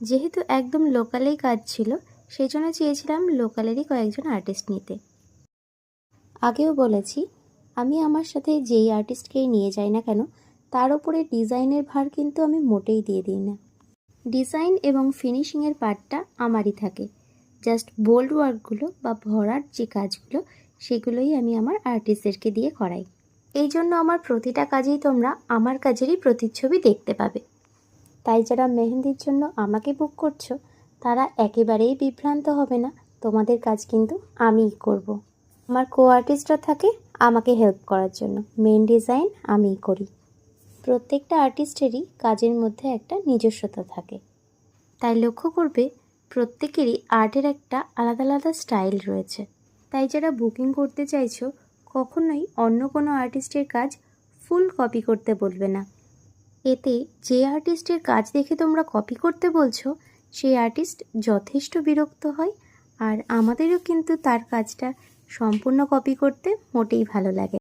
যেহেতু একদম লোকালেই কাজ ছিল সেই জন্য চেয়েছিলাম লোকালেরই কয়েকজন আর্টিস্ট নিতে। আগেও বলেছি, আমি আমার সাথে যেই আর্টিস্টকেই নিয়ে যাই না কেন, তার ওপরে ডিজাইনের ভার কিন্তু আমি মোটেই দিয়ে দিই না। ডিজাইন এবং ফিনিশিংয়ের পার্টটা আমারই থাকে। জাস্ট বোল্ড ওয়ার্কগুলো বা ভরার যে কাজগুলো, সেগুলোই আমি আমার আর্টিস্টদেরকে দিয়ে করাই। এই জন্য আমার প্রতিটা কাজেই তোমরা আমার কাজেরই প্রতিচ্ছবি দেখতে পাবে। তাই যারা মেহেন্দির জন্য আমাকে বুক করছ, তারা একেবারেই বিভ্রান্ত হবে না। তোমাদের কাজ কিন্তু আমিই করব। আমার কো আর্টিস্টরা থাকে আমাকে হেল্প করার জন্য। মেন ডিজাইন আমিই করি। প্রত্যেকটা আর্টিস্টেরই কাজের মধ্যে একটা নিজস্বতা থাকে। তাই লক্ষ্য করবে, প্রত্যেকেরই আর্টের একটা আলাদা আলাদা স্টাইল রয়েছে। তাই যারা বুকিং করতে চাইছো, কখনোই অন্য কোনো আর্টিস্টের কাজ ফুল কপি করতে বলবে না। এতে যে আর্টিস্টের কাজ দেখে তোমরা কপি করতে বলছো, সেই আর্টিস্ট যথেষ্ট বিরক্ত হয় আর আমাদেরও কিন্তু তার কাজটা সম্পূর্ণ কপি করতে মোটেই ভালো লাগে।